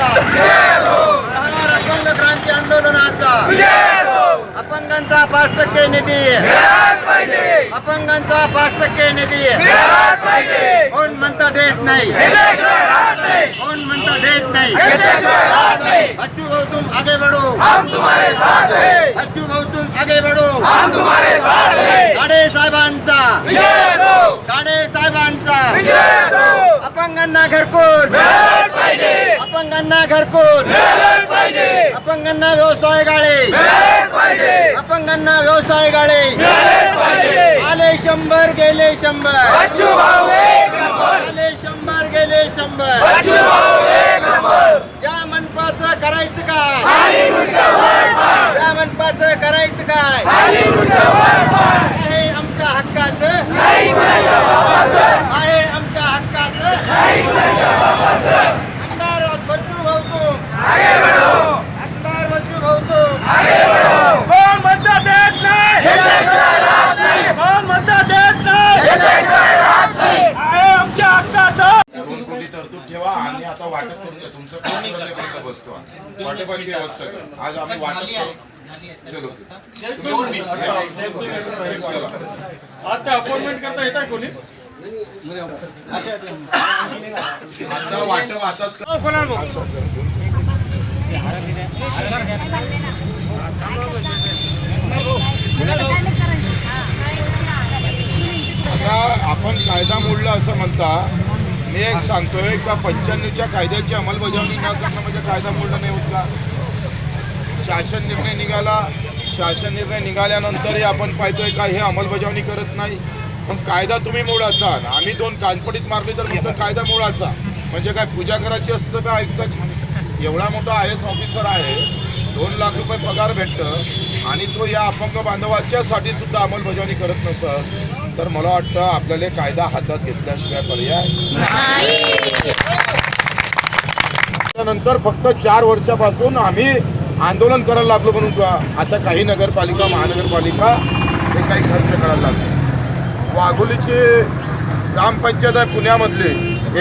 आंदोलनाचा राहणार अपंग क्रांती आंदोलनाचा अपंगांचा पाच टक्के निधी अपंगांचा पाच टक्के निधी कोण म्हणता देत नाही कोण म्हणता देत नाही बच्चू गौतम आगे बढू अपंगांना घरकुल. अपंगांना घरकुल. अपंगांना व्यवसाय गाळे. अपंगांना व्यवसाय गाळे. आले शंभर गेले शंभर. आले शंभर गेले शंभर. या मनपाचं करायचं काय? या मनपाचं करायचं काय? आहे आमच्या हक्काचं आहे आमच्या हक्काचं आमदार बच्चू भाऊ तू आमदार बच्चू भाऊ तू कोण म्हणता देत नाही कोण म्हणता देत नाही आहे आमच्या हक्काचं दोन कोटी तरतूद ठेवा आणि आता वाटप करून द्या तुमचं कोण प्रत्येकाचा बसतो वाटपाची व्यवस्था करा आज आम्ही वाटप करू चलो. तुम्ही- चला. आता अपॉइंटमेंट करता येत आहे कोणी? आता वाटप आताच करा. आता आपण कायदा मोडला असं म्हणता मी एक सांगतोय का पंच्याण्णवच्या कायद्याची अंमलबजावणी न करणं म्हणजे कायदा पूर्ण नाही होत का? शासन निर्णय निघाला शासन निर्णय निघाल्यानंतरही आपण पाहतोय का हे अंमलबजावणी करत नाही. पण कायदा तुम्ही मोडाचा आम्ही दोन कानपडीत मारली तर म्हणतो कायदा मोडाचा म्हणजे काय पूजा करायची असतं का ऐकतं एवढा मोठा आय एस ऑफिसर आहे दोन लाख रुपये पगार भेटतं आणि तो या अपंग बांधवाच्यासाठी सुद्धा अंमलबजावणी करत नसत. तर मला वाटतं आपल्याला कायदा हातात घेतल्याशिवाय पर्याय त्यानंतर फक्त चार वर्षापासून आम्ही आंदोलन करायला लागलो म्हणून का आता काही नगरपालिका महानगरपालिका हे काही खर्च करायला लागले. वाघोलीची ग्रामपंचायत आहे पुण्यामधली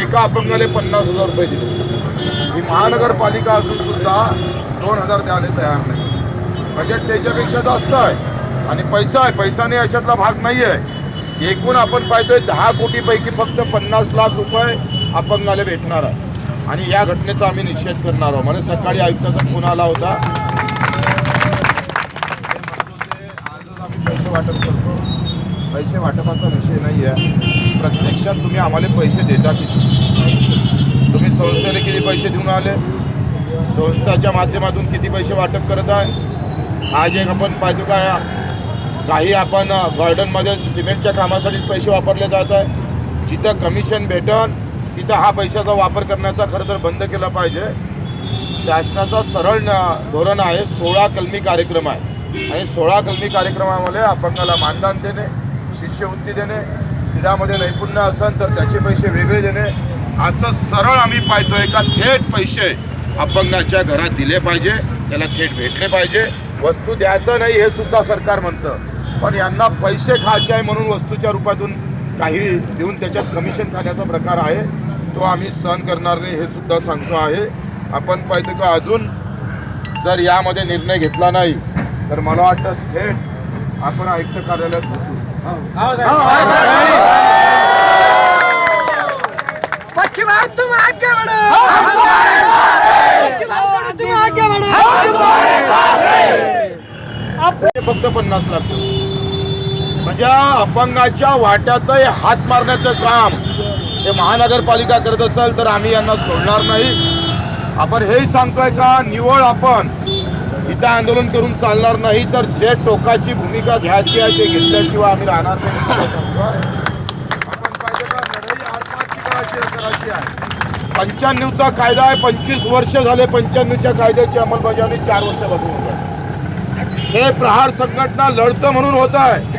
एका अपंगाले पन्नास हजार रुपये दिले. ही महानगरपालिका असून सुद्धा दोन हजार द्यायला तयार नाही. बजेट त्याच्यापेक्षा जास्त आहे आणि पैसा आहे. पैसा नाही अशातला भाग नाही आहे एकूण आपण पाहतोय दहा कोटीपैकी फक्त पन्नास लाख रुपये अपंगाला भेटणार आहे. आणि या घटनेचा आम्ही निषेध करणार आहोत. मला सकाळी आयुक्ताचा फोन आला होता. आजच आम्ही पैसे वाटप करतो. पैसे वाटपाचा विषय नाही आहे. प्रत्यक्षात तुम्ही आम्हाला पैसे देता किती तुम्ही संस्थेला किती पैसे देऊन आले? संस्थाच्या माध्यमातून किती पैसे वाटप करत आहे? आज एक आपण पाहतो काय काही आपण गार्डनमध्ये सिमेंटच्या कामासाठीच पैसे वापरले जात आहे जिथं कमिशन भेटन तिथं हा पैशाचा वापर करण्याचा खरं तर बंद केला पाहिजे. शासनाचा सरळ धोरण आहे सोळा कलमी कार्यक्रम आहे. आणि सोळा कलमी कार्यक्रमामध्ये अपंगाला मानधन देणे शिष्यवृत्ती देणे क्रीडामध्ये नैपुण्य असेल तर त्याचे पैसे वेगळे देणे. असं सरळ आम्ही पाहतोय का थेट पैसे अपंगाच्या घरात दिले पाहिजे त्याला थेट भेटले पाहिजे. वस्तू द्यायचं नाही हे सुद्धा सरकार म्हणतं. पण यांना पैसे खायचे आहे म्हणून वस्तूच्या रूपातून काही देऊन त्याच्यात कमिशन खाण्याचा प्रकार आहे. तो आम्ही सहन करणार नाही हे सुद्धा सांगतो आहे. आपण पाहतो का अजून जर यामध्ये निर्णय घेतला नाही तर मला वाटतं थेट आपण आयुक्त कार्यालयात बसू. फक्त पन्नास लाख म्हणजे अपंगाच्या वाट्यातही हात मारण्याचं काम हे महानगरपालिका करत असेल तर आम्ही यांना सोडणार नाही. आपण हेही सांगतोय का निवळ आपण इथं आंदोलन करून चालणार नाही तर जे टोकाची भूमिका घ्यायची आहे ते घेतल्याशिवाय आम्ही राहणार नाही. आपण पाहिजे का लढाई करायची आहे. पंच्याण्णवचा कायदा आहे पंचवीस वर्ष झाले पंच्याण्णवच्या कायद्याची अंमलबजावणी चार वर्षापासून होत आहे. हे प्रहार संघटना लढतं म्हणून होत आहे.